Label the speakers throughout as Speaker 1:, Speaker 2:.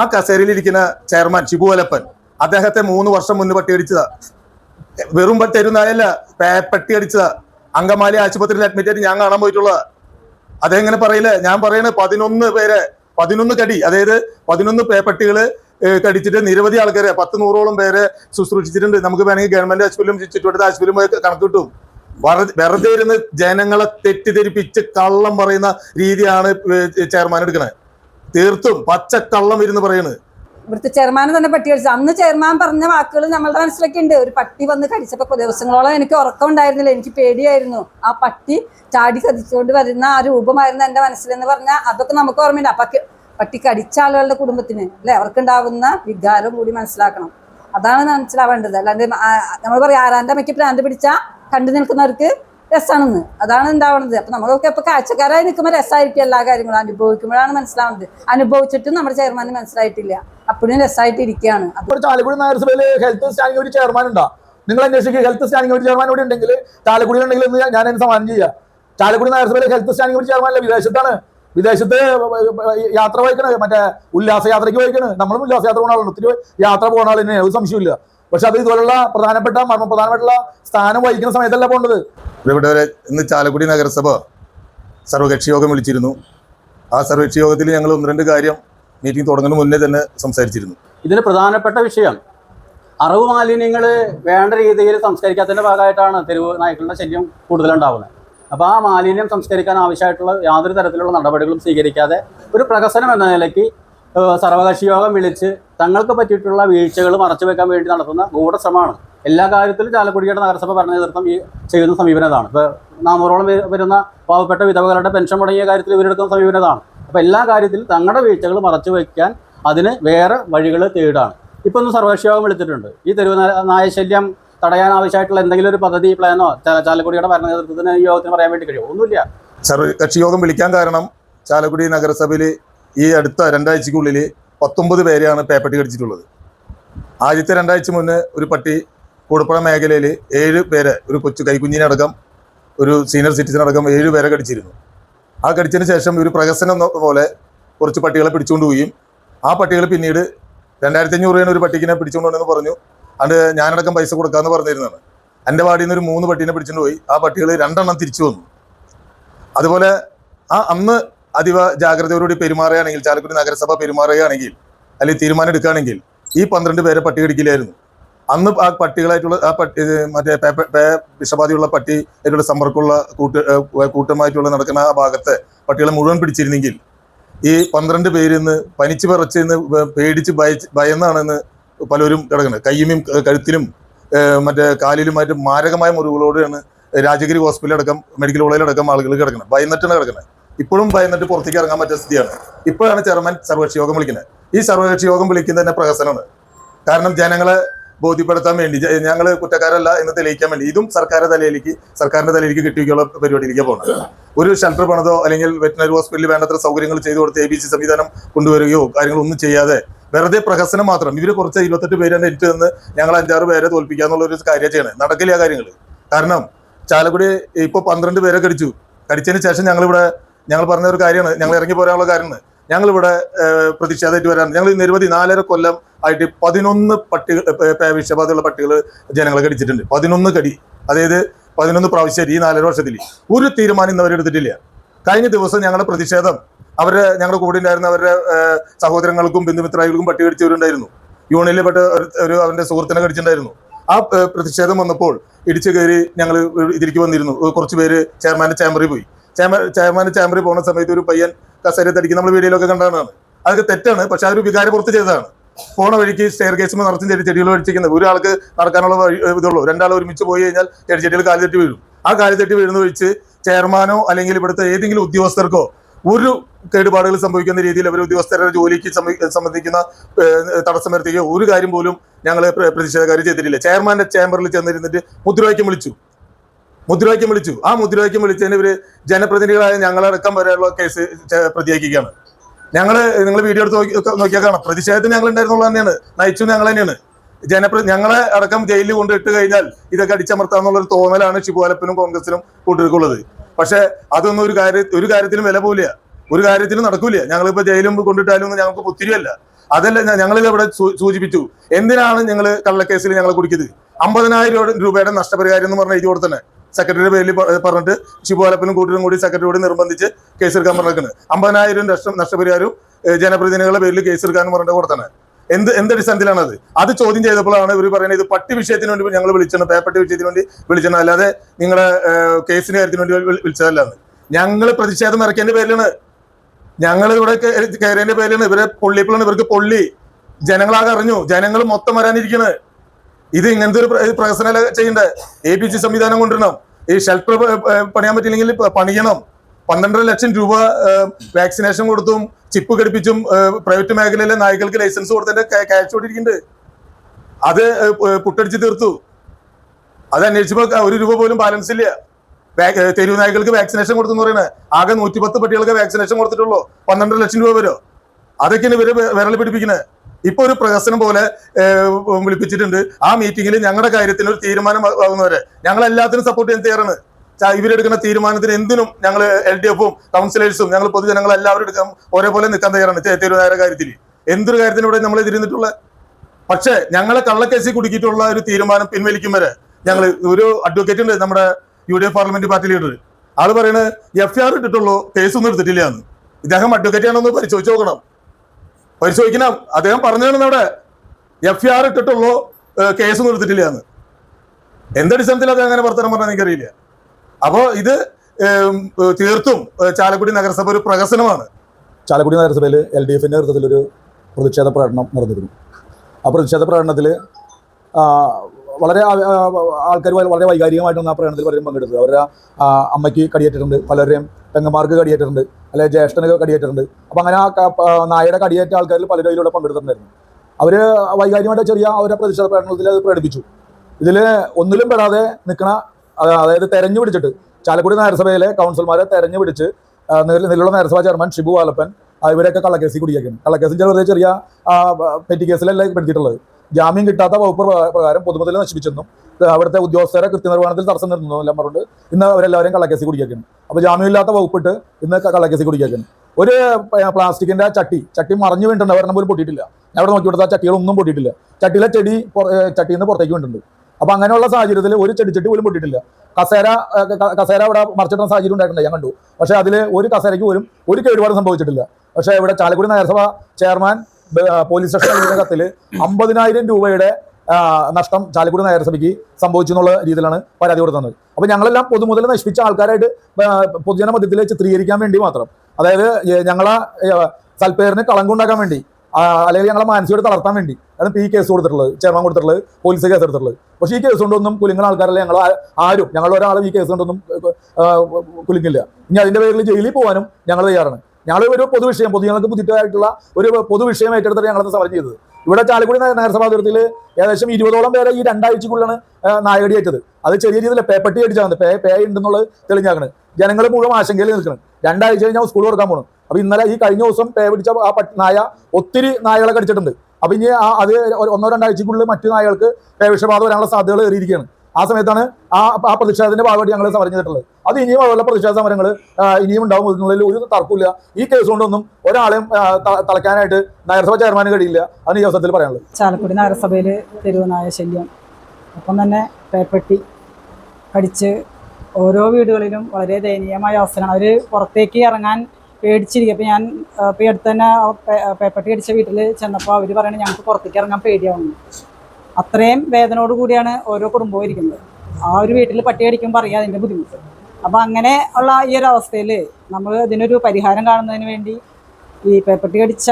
Speaker 1: ആ കസേരയിലിരിക്കുന്ന ചെയർമാൻ ഷിബു അലപ്പൻ അദ്ദേഹത്തെ മൂന്ന് വർഷം മുന്നേ പട്ടിയടിച്ചതാ. വെറും പട്ടിയരുന്നായല്ല പട്ടിയടിച്ചതാ അങ്കമാലി ആശുപത്രിയിൽ അഡ്മിറ്റ് ആയിട്ട് ഞാൻ കാണാൻ പോയിട്ടുള്ളതാ. അതെങ്ങനെ പറയില്ല? ഞാൻ പറയണ പതിനൊന്ന് പേരെ പതിനൊന്ന് കടി അതായത് പതിനൊന്ന് പേപ്പട്ടികൾ കടിച്ചിട്ട് നിരവധി ആൾക്കാരെ പത്ത് നൂറോളം പേരെ ശുശ്രൂഷിച്ചിട്ടുണ്ട്. നമുക്ക് വേണമെങ്കിൽ ഗവൺമെന്റ് ആശുപത്രിയിലും ചുറ്റുവട്ടത്തെ ആശുപത്രിയിലും പോയി കണക്ക് കിട്ടും. വെറുതെ ഇരുന്ന് ജനങ്ങളെ തെറ്റിദ്ധരിപ്പിച്ച് കള്ളം പറയുന്ന രീതിയാണ് ചെയർമാൻ എടുക്കണത് തീർത്തും പച്ചക്കള്ളം ഇരുന്ന് പറയുന്നത്
Speaker 2: ഇവിടുത്തെ ചെയർമാൻ തന്നെ പട്ടി കടിച്ചു അന്ന് ചെയർമാൻ പറഞ്ഞ വാക്കുകൾ നമ്മളുടെ മനസ്സിലൊക്കെ ഉണ്ട് ഒരു പട്ടി വന്ന് കടിച്ചപ്പോൾ ദിവസങ്ങളോളം എനിക്ക് ഉറക്കം ഉണ്ടായിരുന്നില്ല. എനിക്ക് പേടിയായിരുന്നു. ആ പട്ടി ചാടി കതിച്ചുകൊണ്ട് വരുന്ന ആ രൂപമായിരുന്നു എന്റെ മനസ്സിലെന്ന് പറഞ്ഞാൽ അതൊക്കെ നമുക്ക് ഓർമ്മയുണ്ട്. അപ്പൊ പട്ടി കടിച്ച ആളുകളുടെ കുടുംബത്തിന് അല്ലെ? അവർക്കുണ്ടാവുന്ന വികാരം കൂടി മനസ്സിലാക്കണം. അതാണ് മനസ്സിലാവേണ്ടത്. അല്ലാണ്ട് നമ്മൾ പറയാം ആരാന്റെ അമ്മയ്ക്ക് പ്രാന്ത് പിടിച്ചാൽ കണ്ടു നിൽക്കുന്നവർക്ക് രസമാണെന്ന് അതാണ് ഉണ്ടാവുന്നത് അപ്പൊ നമ്മളൊക്കെ ഇപ്പൊ കാഴ്ചക്കാരായി നിൽക്കുമ്പോൾ രസമായിരിക്കും എല്ലാ കാര്യങ്ങളും അനുഭവിക്കുമ്പോഴാണ് മനസ്സിലാവുന്നത്. അനുഭവിച്ചിട്ടും നമ്മുടെ ചെയർമാന് മനസ്സിലായിട്ടില്ല. അപ്പോഴും രസമായിട്ട് ഇരിക്കുകയാണ്.
Speaker 3: ഹെൽത്ത് ഒരു ചെയർമാൻ ഉണ്ടോ നിങ്ങൾ അന്വേഷിക്കുക ഹെൽത്ത് സ്റ്റാൻഡിംഗ് ഒരു ചെയർമാൻ ഇവിടെ ഉണ്ടെങ്കിൽ ചാലക്കുടി ഉണ്ടെങ്കിൽ ഞാൻ എന്നെ സമാനം ചെയ്യാം ചാലക്കുടി നഗരസഭയിലെ ഹെൽത്ത് സ്റ്റാൻഡിംഗ് ഒരു ചെയർമാൻ അല്ല വിദേശത്താണ്. വിദേശത്ത് യാത്ര പോയിക്കണ്. മറ്റേ ഉല്ലാസ യാത്രയ്ക്ക് പോയിക്കണ്. നമ്മളും ഉല്ലാസ യാത്ര പോകണ ആളാണ്. ഒത്തിരി യാത്ര പോകണ തന്നെയാണ്. ഒരു സംശയമില്ല പക്ഷെ അത് ഇതുപോലുള്ള പ്രധാനപ്പെട്ട മർമ്മപ്രധാനമായിട്ടുള്ള സ്ഥാനം വഹിക്കുന്ന സമയത്തല്ല പോകേണ്ടത്
Speaker 1: ഇവിടെ വരെ ഇന്ന് ചാലക്കുടി നഗരസഭ സർവകക്ഷി യോഗം വിളിച്ചിരുന്നു. ആ സർവകക്ഷി യോഗത്തിൽ ഞങ്ങൾ ഒന്ന് രണ്ട് കാര്യം മീറ്റിംഗ് തുടങ്ങുന്ന മുന്നേ തന്നെ സംസാരിച്ചിരുന്നു.
Speaker 4: ഇതിന് പ്രധാനപ്പെട്ട വിഷയം അറിവ് മാലിന്യങ്ങൾ വേണ്ട രീതിയിൽ സംസ്കരിക്കാത്തതിന്റെ ഭാഗമായിട്ടാണ് തെരുവ് നായ്ക്കളുടെ ശല്യം കൂടുതലുണ്ടാവുന്നത്. അപ്പോൾ ആ മാലിന്യം സംസ്കരിക്കാൻ ആവശ്യമായിട്ടുള്ള യാതൊരു തരത്തിലുള്ള നടപടികളും സ്വീകരിക്കാതെ ഒരു പ്രഹസനം എന്ന നിലയ്ക്ക് സർവകക്ഷി യോഗം വിളിച്ച് തങ്ങൾക്ക് പറ്റിയിട്ടുള്ള വീഴ്ചകൾ മറച്ചു വെക്കാൻ വേണ്ടി നടത്തുന്ന ഗൂഢശ്രമമാണ്. എല്ലാ കാര്യത്തിലും ചാലക്കുടിയുടെ നഗരസഭ ഭരണ നേതൃത്വം ഈ ചെയ്യുന്ന സമീപനതാണ് ഇപ്പോൾ നാനൂറോളം വരുന്ന പാവപ്പെട്ട വിധവകളുടെ പെൻഷൻ മുടങ്ങിയ കാര്യത്തിൽ ഇവരെടുക്കുന്ന സമീപനതാണ് അപ്പോൾ എല്ലാ കാര്യത്തിലും തങ്ങളുടെ വീഴ്ചകൾ മറച്ചു വയ്ക്കാൻ അതിന് വേറെ വഴികൾ തേടാണ്. ഇപ്പോൾ ഒന്ന് സർവകക്ഷി യോഗം വിളിച്ചിട്ടുണ്ട്. ഈ തെരുവ് നായശല്യം തടയാൻ ആവശ്യമായിട്ടുള്ള എന്തെങ്കിലും ഒരു പദ്ധതി പ്ലാനോ ചാലക്കുടിയുടെ ഭരണ നേതൃത്വത്തിന് യോഗത്തിന് പറയാൻ വേണ്ടി കഴിയുമോ? ഒന്നുമില്ല.
Speaker 1: സർവകക്ഷി യോഗം വിളിക്കാൻ കാരണം ചാലക്കുടി നഗരസഭയിൽ ഈ അടുത്ത രണ്ടാഴ്ചക്കുള്ളിൽ പത്തൊമ്പത് പേരെയാണ് പേപ്പട്ടി കടിച്ചിട്ടുള്ളത്. ആദ്യത്തെ രണ്ടാഴ്ച മുന്നേ ഒരു പട്ടി കൂടപ്പുഴ മേഖലയിൽ ഏഴ് പേരെ ഒരു കൊച്ചു കൈക്കുഞ്ഞിനടക്കം ഒരു സീനിയർ സിറ്റിസൺ അടക്കം ഏഴ് പേരെ കടിച്ചിരുന്നു. ആ കടിച്ചതിന് ശേഷം ഒരു പ്രഹസനം എന്ന പോലെ കുറച്ച് പട്ടികളെ പിടിച്ചുകൊണ്ട് പോവുകയും ആ പട്ടികൾ പിന്നീട് രണ്ടായിരത്തി അഞ്ഞൂറ് രൂപയാണ് ഒരു പട്ടിക്കിനെ പിടിച്ചുകൊണ്ട് വന്നെന്ന് പറഞ്ഞു. അത് ഞാനടക്കം പൈസ കൊടുക്കാമെന്ന് പറഞ്ഞിരുന്നതാണ്. എന്റെ വാടിയിൽ നിന്ന് ഒരു മൂന്ന് പട്ടീനെ പിടിച്ചുകൊണ്ട് പോയി. ആ പട്ടികൾ രണ്ടെണ്ണം തിരിച്ചു വന്നു. അതുപോലെ ആ അന്ന് അതീവ ജാഗ്രതയോടുകൂടി പെരുമാറുകയാണെങ്കിൽ ചാലക്കുടി നഗരസഭ പെരുമാറുകയാണെങ്കിൽ അല്ലെങ്കിൽ തീരുമാനം എടുക്കുകയാണെങ്കിൽ ഈ പന്ത്രണ്ട് പേരെ പട്ടി കടിക്കില്ലായിരുന്നു. അന്ന് ആ പട്ടികളായിട്ടുള്ള ആ പട്ടി മറ്റേ വിഷബാധയുള്ള പട്ടി ആയിട്ടുള്ള സമ്പർക്കമുള്ള കൂട്ട് കൂട്ടമായിട്ടുള്ള നടക്കുന്ന ആ ഭാഗത്തെ പട്ടികളെ മുഴുവൻ പിടിച്ചിരുന്നെങ്കിൽ ഈ പന്ത്രണ്ട് പേരിന്ന് പനിച്ച് പറച്ച് ഇന്ന് പേടിച്ച് ഭയ ഭയന്നാണെന്ന് പലരും കിടക്കുന്നത്. കയ്യുമേയും കഴുത്തിലും മറ്റേ കാലിലുമായിട്ട് മാരകമായ മുറിവുകളോടെയാണ് രാജഗിരി ഹോസ്പിറ്റലിൽ അടക്കം മെഡിക്കൽ കോളേജിലടക്കം ആളുകൾ കിടക്കുന്നത്. ഭയന്നിട്ടാണ് കിടക്കുന്നത്. ഇപ്പോഴും ഭയന്നിട്ട് പുറത്തേക്ക് ഇറങ്ങാൻ പറ്റിയ സ്ഥിതിയാണ്. ഇപ്പോഴാണ് ചെയർമാൻ സർവകക്ഷി യോഗം വിളിക്കുന്നത്. ഈ സർവകക്ഷി യോഗം വിളിക്കുന്നത് തന്നെ പ്രഹസനമാണ്. കാരണം ജനങ്ങളെ ബോധ്യപ്പെടുത്താൻ വേണ്ടി ഞങ്ങൾ കുറ്റക്കാരല്ല എന്ന് തെളിയിക്കാൻ വേണ്ടി ഇതും സർക്കാരിന്റെ തലയിലേക്ക് സർക്കാരിന്റെ തലയിലേക്ക് കിട്ടിയുള്ള പരിപാടിയിലേക്ക് പോകുന്നത്. ഒരു ഷെൽട്ടർ പണിതോ അല്ലെങ്കിൽ വെറ്റിനറി ഹോസ്പിറ്റലിൽ വേണ്ടത്ര സൗകര്യങ്ങൾ ചെയ്തു കൊടുത്ത് എ ബി സി സംവിധാനം കൊണ്ടുവരികയോ കാര്യങ്ങളൊന്നും ചെയ്യാതെ വെറുതെ പ്രഹസനം മാത്രം. ഇവർ കുറച്ച് ഇരുപത്തെട്ട് പേരാണ് എനിക്ക് നിന്ന് ഞങ്ങൾ അഞ്ചാറ് പേരെ തോൽപ്പിക്കാന്നുള്ള ഒരു കാര്യം ചെയ്യണേ. നടക്കില്ല കാര്യങ്ങൾ കാരണം ചാലക്കുടി ഇപ്പൊ പന്ത്രണ്ട് പേരെ കടിച്ചു കടിച്ചതിന് ശേഷം ഞങ്ങളിവിടെ ഞങ്ങൾ പറഞ്ഞ ഒരു കാര്യമാണ്. ഞങ്ങൾ ഇറങ്ങി പോരാനുള്ള കാര്യമാണ്. ഞങ്ങൾ ഇവിടെ പ്രതിഷേധമായിട്ട് വരാൻ ഞങ്ങൾ നിരവധി നാലര കൊല്ലം ആയിട്ട് പതിനൊന്ന് പട്ടികൾ വിഷബാധയുള്ള പട്ടികൾ ജനങ്ങളെ കടിച്ചിട്ടുണ്ട്. പതിനൊന്ന് കടി. അതായത് പതിനൊന്ന് പ്രാവശ്യം ഈ നാലര വർഷത്തിൽ. ഒരു തീരുമാനം ഇന്ന് അവരെടുത്തിട്ടില്ല. കഴിഞ്ഞ ദിവസം ഞങ്ങളുടെ പ്രതിഷേധം അവരുടെ ഞങ്ങളുടെ കൂടെ ഉണ്ടായിരുന്ന അവരുടെ സഹോദരങ്ങൾക്കും ബന്ധുമിത്രായികൾക്കും പട്ടി കടിച്ചവരുണ്ടായിരുന്നു. യൂണിയനിൽ പെട്ട ഒരു- അവരുടെ സുഹൃത്തിനെ കടിച്ചിട്ടുണ്ടായിരുന്നു. ആ പ്രതിഷേധം വന്നപ്പോൾ ഇടിച്ചു കയറി ഞങ്ങൾ ഇതിലേക്ക് വന്നിരുന്നു. കുറച്ച് പേര് ചെയർമാന്റെ ചേംബറിൽ പോയി. ചേമ്പ ചെയർമാന്റെ ചേംബറിൽ പോകുന്ന സമയത്ത് ഒരു പയ്യൻ കസേര തടിക്കും നമ്മൾ വീഡിയോയിലൊക്കെ കണ്ടതാണ്. അതൊക്കെ തെറ്റാണ് പക്ഷെ അതൊരു വികാരം പുറത്ത് ചെയ്തതാണ്. പോണ വഴിക്ക് സ്റ്റെയർ കേസുമ്പോൾ നിറച്ചും ചെടി ചെടികൾ ഒഴിച്ചിരിക്കുന്നത് ഒരാൾക്ക് നടക്കാനുള്ള ഇതുള്ളൂ. രണ്ടാൾ ഒരുമിച്ച് പോയി കഴിഞ്ഞാൽ ചെടി ചെടികൾ കാലി തെറ്റി വീഴും. ആ കാലി തെറ്റി വീഴുന്ന ഒഴിച്ച് ചെയർമാനോ അല്ലെങ്കിൽ ഇവിടുത്തെ ഏതെങ്കിലും ഉദ്യോഗസ്ഥർക്കോ ഒരു കേടുപാടുകൾ സംഭവിക്കുന്ന രീതിയിൽ അവർ ഉദ്യോഗസ്ഥരുടെ ജോലിക്ക് സംബ- സംബന്ധിക്കുന്ന തടസ്സം വരുത്തുകയോ ഒരു കാര്യം പോലും ഞങ്ങൾ പ്രതിഷേധക്കാർ ചെയ്തിട്ടില്ല. ചെയർമാന്റെ ചേംബറിൽ ചെന്നിരുന്നിട്ട് മുദ്രാവാക്യം വിളിച്ചു. മുദ്രാവാക്യം വിളിച്ചു. ആ മുദ്രാവാക്യം വിളിച്ചതിന് ഇവർ ജനപ്രതിനിധികളായ ഞങ്ങളടക്കം വരെയുള്ള കേസ് പ്രതിയാക്കിയാണ് ഞങ്ങൾ നിങ്ങൾ വീഡിയോ എടുത്ത് നോക്കി നോക്കിയാൽ കാണാം. പ്രതിഷേധത്തിന് ഞങ്ങൾ ഉണ്ടായിരുന്നുള്ള തന്നെയാണ്. നയിച്ചു ഞങ്ങൾ തന്നെയാണ്. ജനപ്ര ഞങ്ങളെ അടക്കം ജയിലിൽ കൊണ്ടിട്ട് കഴിഞ്ഞാൽ ഇതൊക്കെ അടിച്ചമർത്താന്നുള്ള ഒരു തോന്നലാണ് ഷിബുവാലപ്പനും കോൺഗ്രസിനും കൂട്ടിരിക്കുള്ളത് പക്ഷെ അതൊന്നും ഒരു കാര്യ ഒരു കാര്യത്തിലും വില പോലില്ല ഒരു കാര്യത്തിലും നടക്കൂല ഞങ്ങളിപ്പോ ജയിലും കൊണ്ടിട്ടാലും ഞങ്ങൾക്ക് പുത്തിരിയല്ല. അതല്ല ഞങ്ങൾ ഇവിടെ സൂചിപ്പിച്ചു? എന്തിനാണ് ഞങ്ങൾ കള്ളക്കേസിൽ ഞങ്ങളെ കുടിക്കുന്നത് അമ്പതിനായിരം രൂപയുടെ നഷ്ടപരിഹാരം എന്ന് പറഞ്ഞ എഴുതി കൊടുത്തന്നെ. സെക്രട്ടറിയുടെ പേരിൽ പറഞ്ഞിട്ട് ശിവോലപ്പനും കൂട്ടരും കൂടി സെക്രട്ടറിയോട് നിർബന്ധിച്ച് കേസെടുക്കാൻ പറഞ്ഞിരിക്കുന്നത് അമ്പതിനായിരം നഷ്ട നഷ്ടപരിഹാരവും ജനപ്രതിനിധികളുടെ പേരിൽ കേസെടുക്കാനും പറഞ്ഞിട്ട് കൊടുത്തത് എന്ത് എന്ത് അടിസ്ഥാനത്തിലാണ് അത് അത് ചോദ്യം ചെയ്തപ്പോഴാണ് ഇവർ പറയുന്നത് ഇത് പട്ടി വിഷയത്തിന് വേണ്ടി ഞങ്ങൾ വിളിച്ചത് പേപ്പട്ടി വിഷയത്തിന് വേണ്ടി വിളിച്ചത് അല്ലാതെ നിങ്ങളുടെ കേസിന്റെ കാര്യത്തിന് വേണ്ടി വിളി- വിളിച്ചതല്ലാന്ന്. ഞങ്ങൾ പ്രതിഷേധം ഇറക്കിയതിന്റെ പേരിലാണ്. ഞങ്ങൾ ഇവിടെ കയറിയതിന്റെ പേരിലാണ്. ഇവരെ പൊള്ളിയപ്പോഴാണ് ഇവർക്ക് പൊള്ളി. ജനങ്ങളാകെ അറിഞ്ഞു. ജനങ്ങൾ മൊത്തം വരാനിരിക്കണ്. ഇത് ഇങ്ങനത്തെ ഒരു പ്ര- പ്രഹസനമല്ല ചെയ്യണ്ടേ? എ പി സി സംവിധാനം കൊണ്ടുവരണം. ഈ ഷെൽട്ടർ പണിയാൻ പറ്റില്ലെങ്കിൽ പണിയണം. പന്ത്രണ്ടര ലക്ഷം രൂപ വാക്സിനേഷൻ കൊടുത്തും ചിപ്പ് ഘടിപ്പിച്ചും പ്രൈവറ്റ് മേഖലയിലെ നായ്ക്കൾക്ക് ലൈസൻസ് കൊടുത്തതിന്റെ ക്യാഷ് ഓടിയിരിക്കുന്നുണ്ട് അത് പുട്ടടിച്ച് തീർത്തു. അത് അന്വേഷിച്ചപ്പോ ഒരു രൂപ പോലും ബാലൻസ് ഇല്ല. തെരുവ് നായ്ക്കൾക്ക് വാക്സിനേഷൻ കൊടുത്തെന്ന് പറയുന്നത് ആകെ നൂറ്റിപ്പത്ത് പട്ടികൾക്ക് വാക്സിനേഷൻ കൊടുത്തിട്ടുള്ളൂ. പന്ത്രണ്ടര ലക്ഷം രൂപ വരും. അതൊക്കെയാണ് ഇവർ വിരൽ പിടിപ്പിക്കുന്നത് ഇപ്പൊ ഒരു പ്രഹസനം പോലെ വിളിപ്പിച്ചിട്ടുണ്ട്. ആ മീറ്റിംഗിൽ ഞങ്ങളുടെ കാര്യത്തിന് ഒരു തീരുമാനം ആകുന്നവരെ ഞങ്ങൾ എല്ലാത്തിനും സപ്പോർട്ട് ചെയ്യാൻ തയ്യാറാണ്. ഇവരെടുക്കുന്ന തീരുമാനത്തിന് എന്തിനും ഞങ്ങൾ എൽ ഡി എഫും കൗൺസിലേഴ്സും ഞങ്ങൾ പൊതുജനങ്ങൾ എല്ലാവരും എടുക്കാൻ ഒരേപോലെ നിൽക്കാൻ തയ്യാറാണ്. തെ- തെരുവുനായരുടെ കാര്യത്തിൽ എന്തൊരു കാര്യത്തിന് ഇവിടെ നമ്മൾ എതിരുന്നിട്ടുള്ള പക്ഷേ ഞങ്ങളെ കള്ളക്കേസിൽ കുടുക്കിയിട്ടുള്ള ഒരു തീരുമാനം പിൻവലിക്കും വരെ ഞങ്ങൾ ഒരു അഡ്വക്കേറ്റ് ഉണ്ട് നമ്മുടെ U D F parliament party leader ആൾ പറയുന്നത് എഫ് ഇട്ടിട്ടുള്ളൂ കേസൊന്നും എടുത്തിട്ടില്ല എന്ന്. ഇദ്ദേഹം അഡ്വക്കേറ്റ് ആണെന്ന് പരിശോധിച്ച് നോക്കണം. പരിശോധിക്കണം അദ്ദേഹം പറഞ്ഞതാണ് അവിടെ എഫ് ആർ ഇട്ടിട്ടുള്ളൂ കേസ് നിർത്തിട്ടില്ല എന്ന് എന്തടിസ്ഥാനത്തിൽ അദ്ദേഹം അങ്ങനെ വർത്തമാനം പറഞ്ഞാൽ എനിക്കറിയില്ല. അപ്പോ ഇത് തീർത്തും ചാലക്കുടി നഗരസഭ ഒരു പ്രഹസനമാണ്.
Speaker 3: ചാലക്കുടി നഗരസഭയിൽ എൽ ഡി എഫിന്റെ നേതൃത്വത്തിൽ ഒരു പ്രതിഷേധ പ്രകടനം നടന്നിരുന്നു. ആ പ്രതിഷേധ പ്രകടനത്തിൽ വളരെ ആൾക്കാർ വളരെ വൈകാരികമായിട്ടാണ് ആ പ്രകടനത്തിൽ പലരും പങ്കെടുത്തത് അവരുടെ അമ്മയ്ക്ക് കടിയേറ്റിട്ടുണ്ട് പലരുടെയും പെങ്ങന്മാർക്ക് കടിയേറ്റിട്ടുണ്ട് അല്ലെങ്കിൽ ജ്യേഷ്ഠന് കടിയേറ്റിട്ടുണ്ട്. അപ്പം അങ്ങനെ ആ നായയുടെ കടിയേറ്റ ആൾക്കാരിൽ പലരും അതിലൂടെ പങ്കെടുത്തിട്ടുണ്ടായിരുന്നു. അവർ വൈകാരികമായിട്ട് ചെറിയ അവരെ പ്രതിഷേധ പ്രകടനത്തിൽ അത് പ്രകടിപ്പിച്ചു. ഇതിൽ ഒന്നിലും പെടാതെ നിൽക്കണ അതായത് തെരഞ്ഞു പിടിച്ചിട്ട് ചാലക്കുടി നഗരസഭയിലെ കൗൺസിലർമാരെ തെരഞ്ഞു പിടിച്ച് നിലവിലുള്ള നഗരസഭാ ചെയർമാൻ ഷിബു വാലപ്പൻ ഇവരൊക്കെ കള്ളക്കേസിൽ കുടിയേക്കാണ് കള്ളക്കേസിൽ ചെറിയ ചെറിയ പെറ്റി കേസിലല്ല പെടുത്തിയിട്ടുള്ളത്. ജാമ്യം കിട്ടാത്ത വകുപ്പ് പ്രകാരം പൊതുമുതൽ നശിപ്പിച്ചെന്നും അവിടുത്തെ ഉദ്യോഗസ്ഥരെ കൃത്യനിർവഹണത്തിൽ തടസ്സം നിർത്തുന്നു എല്ലാം പറഞ്ഞിട്ട് ഇന്ന് അവരെല്ലാവരും കള്ളക്കേസി കുടിയേക്കാണ് അപ്പോൾ ജാമ്യമില്ലാത്ത വകുപ്പിട്ട് ഇന്ന് കള്ളക്കേസി കുടിയേക്കാണ് ഒരു പ്ലാസ്റ്റിക്കിന്റെ ചട്ടി ചട്ടി മറിഞ്ഞു വീണിട്ടുണ്ട്. അവരുടെ പോലും പൊട്ടിയിട്ടില്ല. അവിടെ നോക്കി കൊടുത്താൽ ചട്ടികളൊന്നും പൊട്ടിയിട്ടില്ല. ചട്ടിയിലെ ചെടി ചട്ടിയിൽ നിന്ന് പുറത്തേക്ക് വീണിട്ടുണ്ട്. അപ്പൊ അങ്ങനെയുള്ള സാഹചര്യത്തിൽ ഒരു ചെടിച്ചട്ടി പോലും പൊട്ടിയിട്ടില്ല. കസേര കസേര അവിടെ മറിച്ചിട്ടുള്ള സാഹചര്യം ഉണ്ടായിട്ടുണ്ട്. ഞാൻ കണ്ടു. പക്ഷേ അതിൽ ഒരു കസേരയ്ക്ക് പോലും ഒരു കേടുപാട് സംഭവിച്ചിട്ടില്ല. പക്ഷേ ഇവിടെ ചാലക്കുടി നഗരസഭ ചെയർമാൻ പോലീസ് സ്റ്റേഷൻ കത്തിൽ അമ്പതിനായിരം രൂപയുടെ നഷ്ടം ചാലക്കുടി നഗരസഭയ്ക്ക് സംഭവിച്ചു എന്നുള്ള രീതിയിലാണ് പരാതി കൊടുത്തത്. അപ്പൊ ഞങ്ങളെല്ലാം പൊതുമുതൽ നശിപ്പിച്ച ആൾക്കാരായിട്ട് പൊതുജന മധ്യത്തിൽ ചിത്രീകരിക്കാൻ വേണ്ടി മാത്രം. അതായത് ഞങ്ങളെ സൽപ്പേരിന് കളങ്കുണ്ടാക്കാൻ വേണ്ടി അല്ലെങ്കിൽ ഞങ്ങളെ മാനസികമായിട്ട് തളർത്താൻ വേണ്ടി ഇപ്പൊ ഈ കേസ് കൊടുത്തിട്ടുള്ളത് ചേർമാൻ കൊടുത്തിട്ടുള്ളത് പോലീസ് കേസ് എടുത്തിട്ടുള്ളത്. പക്ഷേ ഈ കേസ് കൊണ്ടൊന്നും കുലുങ്ങുന്ന ആൾക്കാരല്ല ഞങ്ങൾ ആരും ഞങ്ങൾ ഒരാളും ഈ കേസ് കൊണ്ടൊന്നും കുലുങ്ങില്ല. ഇനി അതിന്റെ പേരിൽ ജയിലിൽ പോകാനും ഞങ്ങൾ തയ്യാറാണ്. ഞങ്ങൾ ഒരു പൊതുവിഷയം പൊതുജനങ്ങൾക്ക് ബുദ്ധിമുട്ടായിട്ടുള്ള ഒരു പൊതുവിഷയം ഏറ്റെടുത്തിട്ട് ഞങ്ങളത് സമരം ചെയ്തത്. ഇവിടെ ചാലക്കുടി നഗ- നഗരസഭാ അതിർത്തിയിൽ ഏകദേശം ഇരുപതോളം പേരെ ഈ രണ്ടാഴ്ചക്കുള്ളിലാണ് നായകടി ഏറ്റത്. അത് ചെറിയ രീതിയിൽ പേപ്പട്ടി അടിച്ചാൽ പേ പേ ഉണ്ടെന്നുള്ളത് തെളിഞ്ഞാക്കണ്. ജനങ്ങൾ മുഴുവൻ ആശങ്കയിൽ നിൽക്കണം. രണ്ടാഴ്ച കഴിഞ്ഞാൽ സ്കൂൾ തുറക്കാൻ പോകണം അപ്പൊ ഇന്നലെ ഈ കഴിഞ്ഞ ദിവസം പേ പിടിച്ച ആ നായ ഒത്തിരി നായകളെ കടിച്ചിട്ടുണ്ട് അപ്പൊ ഇനി ആ അത് ഒന്നോ രണ്ടാഴ്ചക്കുള്ളിൽ മറ്റു നായകൾക്ക് പേ വിഷബാധ വരാനുള്ള സാധ്യതകൾ ഏറിയിരിക്കുകയാണ് ആ സമയത്താണ് ആ ആ പ്രതിഷേധത്തിന്റെ ഭാഗമായിട്ട് ഞങ്ങൾ സമരം അത് ഇനിയും അതുപോലെ പ്രതിഷേധ സമരങ്ങൾ ഇനിയും ഉണ്ടാവും. എന്നുള്ളതിൽ ഒരു തർക്കമില്ല ഈ കേസ് കൊണ്ടൊന്നും ഒരാളെയും തളയ്ക്കാനായിട്ട് നഗരസഭ ചെയർമാന് കഴിയില്ല. അത് ഈ അവസരത്തിൽ പറയാനുള്ളത്.
Speaker 5: ചാലക്കുടി നഗരസഭയിൽ തെരുവനായ ശല്യം ഒപ്പം തന്നെ പേപ്പട്ടി കടിച്ച് ഓരോ വീടുകളിലും വളരെ ദയനീയമായ അവസ്ഥയാണ്. അവർ പുറത്തേക്ക് ഇറങ്ങാൻ പേടിച്ചിരിക്കും. അപ്പോൾ ഞാൻ ഇപ്പോൾ ഈ അടുത്ത് തന്നെ പേപ്പട്ടി കടിച്ച വീട്ടിൽ ചെന്നപ്പോൾ അവർ പറയണത് ഞങ്ങൾക്ക് പുറത്തേക്ക് ഇറങ്ങാൻ പേടിയാവുന്നു. അത്രയും വേദനയോട് കൂടിയാണ് ഓരോ കുടുംബവും ഇരിക്കുന്നത്. ആ ഒരു വീട്ടിൽ പട്ടി കടിക്കുമ്പോൾ അറിയാം അതിന്റെ ബുദ്ധിമുട്ട്. അപ്പോൾ അങ്ങനെ ഉള്ള ഈ ഒരു അവസ്ഥയിൽ നമ്മൾ ഇതിനൊരു പരിഹാരം കാണുന്നതിന് വേണ്ടി ഈ പേപ്പട്ടി കടിച്ച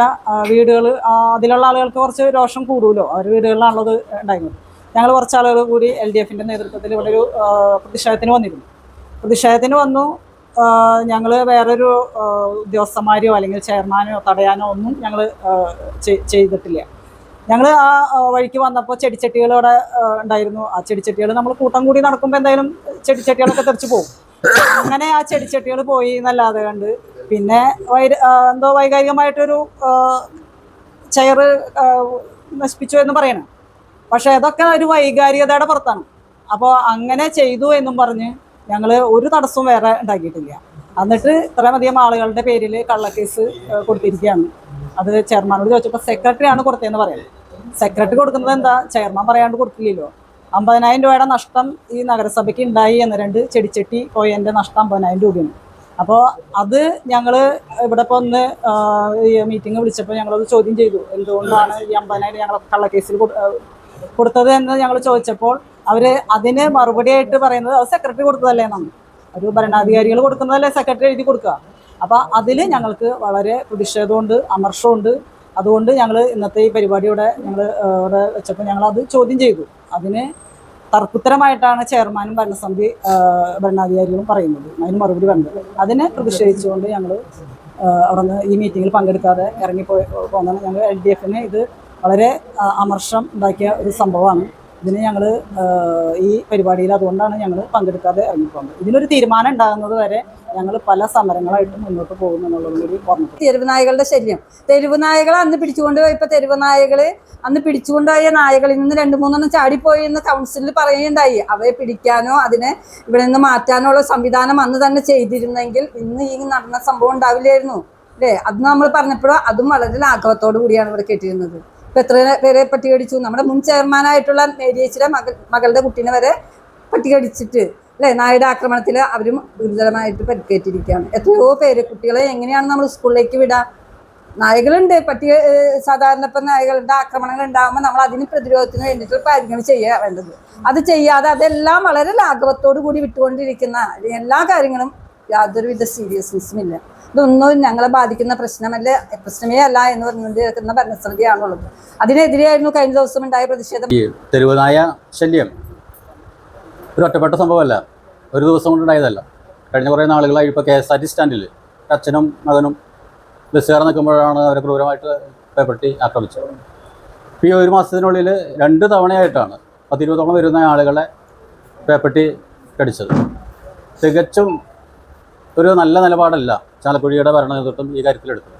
Speaker 5: വീടുകൾ അതിലുള്ള ആളുകൾക്ക് കുറച്ച് രോഷം കൂടുമല്ലോ ആ വീടുകളിലാണുള്ളത് ഉണ്ടായിരുന്നത്. ഞങ്ങൾ കുറച്ച് ആളുകൾ കൂടി എൽ ഡി എഫിന്റെ നേതൃത്വത്തിൽ ഇവിടെ ഒരു പ്രതിഷേധത്തിന് വന്നിരുന്നു. പ്രതിഷേധത്തിന് വന്നു. ഞങ്ങൾ വേറൊരു ഉദ്യോഗസ്ഥന്മാരെയോ അല്ലെങ്കിൽ ചെയർമാനോ തടയാനോ ഒന്നും ഞങ്ങൾ ചെയ്തിട്ടില്ല. ഞങ്ങൾ ആ വഴിക്ക് വന്നപ്പോൾ ചെടിച്ചട്ടികൾ ഇവിടെ ഉണ്ടായിരുന്നു. ആ ചെടിച്ചട്ടികൾ നമ്മൾ കൂട്ടം കൂടി നടക്കുമ്പോൾ എന്തായാലും ചെടിച്ചട്ടികളൊക്കെ തെറിച്ച് പോകും അങ്ങനെ ആ ചെടിച്ചട്ടികൾ പോയി എന്നല്ലാതെ കണ്ട്. പിന്നെ വൈര എന്തോ വൈകാരികമായിട്ടൊരു ചെയർ നശിപ്പിച്ചു എന്ന് പറയണം. പക്ഷെ അതൊക്കെ ഒരു വൈകാരികതയുടെ പുറത്താണ്. അപ്പോൾ അങ്ങനെ ചെയ്തു എന്നും പറഞ്ഞ് ഞങ്ങൾ ഒരു തടസ്സവും വേറെ ഉണ്ടാക്കിയിട്ടില്ല. എന്നിട്ട് ഇത്രയധികം ആളുകളുടെ പേരിൽ കള്ളക്കേസ് കൊടുത്തിരിക്കുകയാണ്. അത് ചെയർമാനോട് ചോദിച്ചപ്പോൾ സെക്രട്ടറിയാണ് കൊടുത്തതെന്ന് പറയുന്നത് സെക്രട്ടറി കൊടുക്കുന്നത് എന്താ? ചെയർമാൻ പറയാണ്ട് കൊടുക്കില്ലല്ലോ. അമ്പതിനായിരം രൂപയുടെ നഷ്ടം ഈ നഗരസഭയ്ക്ക് ഉണ്ടായി എന്ന് രണ്ട് ചെടിച്ചട്ടി പോയതിന്റെ നഷ്ടം അമ്പതിനായിരം രൂപയാണ്. അപ്പോൾ അത് ഞങ്ങൾ ഇവിടെ ഇപ്പോൾ ഒന്ന് മീറ്റിംഗ് വിളിച്ചപ്പോൾ ഞങ്ങളത് ചോദ്യം ചെയ്തു. എന്തുകൊണ്ടാണ് ഈ അമ്പതിനായിരം ഞങ്ങൾ കള്ളക്കേസിൽ കൊടുത്തത് എന്ന് ഞങ്ങൾ ചോദിച്ചപ്പോൾ അവർ അതിന് മറുപടിയായിട്ട് പറയുന്നത് അത് സെക്രട്ടറി കൊടുത്തതല്ലേ എന്നാണ്. ഒരു ഭരണാധികാരികൾ കൊടുക്കുന്നതല്ലേ സെക്രട്ടറി എഴുതി കൊടുക്കുക. അപ്പോൾ അതിൽ ഞങ്ങൾക്ക് വളരെ പ്രതിഷേധമുണ്ട് അമർഷമുണ്ട്. അതുകൊണ്ട് ഞങ്ങൾ ഇന്നത്തെ ഈ പരിപാടിയുടെ ഞങ്ങൾ ഇവിടെ വെച്ചപ്പോൾ ഞങ്ങൾ അത് ചോദ്യം ചെയ്തു. അതിന് തർക്കുത്തരമായിട്ടാണ് ചെയർമാനും ഭരണസമിതി ഭരണാധികാരികളും പറയുന്നത്. അതിന് മറുപടി വേണ്ടത് അതിനെ പ്രതിഷേധിച്ചുകൊണ്ട് ഞങ്ങൾ അവിടെ നിന്ന് ഈ മീറ്റിങ്ങിൽ പങ്കെടുക്കാതെ ഇറങ്ങിപ്പോയി പോകുന്നതാണ് ഞങ്ങൾ എൽ ഡി എഫിന് ഇത് വളരെ അമർഷം ഉണ്ടാക്കിയ ഒരു സംഭവമാണ്. ഇതിന് ഞങ്ങൾ ഈ പരിപാടിയിൽ അതുകൊണ്ടാണ് ഞങ്ങൾ പങ്കെടുക്കാതെ ഇറങ്ങിപ്പോകുന്നത് ഇതിനൊരു തീരുമാനം ഉണ്ടാകുന്നത് വരെ ഞങ്ങൾ പല സമരങ്ങളായിട്ട് മുന്നോട്ട് പോകുമെന്നുള്ളതും കൂടി ഓർമ്മ.
Speaker 2: തെരുവ് നായകളുടെ ശല്യം. തെരുവ് നായകളെ അന്ന് പിടിച്ചുകൊണ്ട് പോയപ്പോൾ തെരുവ് നായകൾ അന്ന് പിടിച്ചുകൊണ്ടുപോയ നായകളിൽ നിന്ന് രണ്ട് മൂന്നെണ്ണം ചാടിപ്പോയി എന്ന് കൗൺസിലിൽ പറയുകയുണ്ടായി. അവയെ പിടിക്കാനോ അതിനെ ഇവിടെ നിന്ന് മാറ്റാനോ ഉള്ള സംവിധാനം അന്ന് തന്നെ ചെയ്തിരുന്നെങ്കിൽ ഇന്ന് ഈ നടന്ന സംഭവം ഉണ്ടാവില്ലായിരുന്നു. അല്ലേ? അത് നമ്മൾ പറഞ്ഞപ്പോഴോ അതും വളരെ ലാഘവത്തോടു കൂടിയാണ് ഇവിടെ കേട്ടിരുന്നത്. ഇപ്പൊ എത്ര പേരെ പട്ടി കടിച്ചു നമ്മുടെ മുൻ ചെയർമാനായിട്ടുള്ള മേരിയേച്ചിയുടെ മകൾ മകളുടെ കുട്ടീനെ വരെ പട്ടി കടിച്ചിട്ട് അല്ലേ? നായുടെ ആക്രമണത്തിൽ അവരും ഗുരുതരമായിട്ട് പരിക്കേറ്റിരിക്കുകയാണ്. എത്രയോ പേര് കുട്ടികളെ എങ്ങനെയാണ് നമ്മൾ സ്കൂളിലേക്ക് വിടുക നായകളുണ്ട് പട്ടി സാധാരണ ഇപ്പം നായകളുടെ ആക്രമണങ്ങൾ ഉണ്ടാകുമ്പോൾ നമ്മൾ അതിന് പ്രതിരോധത്തിന് വേണ്ടിയിട്ട് കാര്യങ്ങൾ ചെയ്യുക വേണ്ടത്. അത് ചെയ്യാതെ അതെല്ലാം വളരെ ലാഘവത്തോടു കൂടി വിട്ടുകൊണ്ടിരിക്കുന്ന എല്ലാ കാര്യങ്ങളും യാതൊരുവിധ സീരിയസ്നെസ്സും ഇല്ല. ഇതൊന്നും ഞങ്ങളെ ബാധിക്കുന്ന പ്രശ്നമല്ല പ്രശ്നമേ അല്ല എന്ന് പറഞ്ഞിരിക്കുന്ന ഭരണസമിതിയാണുള്ളത്. അതിനെതിരെയായിരുന്നു കഴിഞ്ഞ ദിവസം ഉണ്ടായ പ്രതിഷേധം.
Speaker 4: തെരുവനായ ശല്യം ഒരു ഒറ്റപ്പെട്ട സംഭവമല്ല. ഒരു ദിവസം കൊണ്ടുണ്ടായതല്ല കഴിഞ്ഞ കുറേ നാളുകളായി ഇപ്പോൾ കെ എസ് ആർ ടി സ്റ്റാൻഡിൽ അച്ഛനും മകനും ബസ്സുകാർ നിൽക്കുമ്പോഴാണ് അവരെ ക്രൂരമായിട്ട് പേപ്പർട്ടി ആക്രമിച്ചത്. ഇപ്പോൾ ഈ ഒരു മാസത്തിനുള്ളിൽ രണ്ട് തവണയായിട്ടാണ് പത്തിരുപതോളം വരുന്ന ആളുകളെ പേപ്പർട്ടി കടിച്ചത്. തികച്ചും ഒരു നല്ല നിലപാടല്ല ചാലക്കുടിയുടെ ഭരണ നേതൃത്വം ഈ കാര്യത്തിലെടുത്തത്.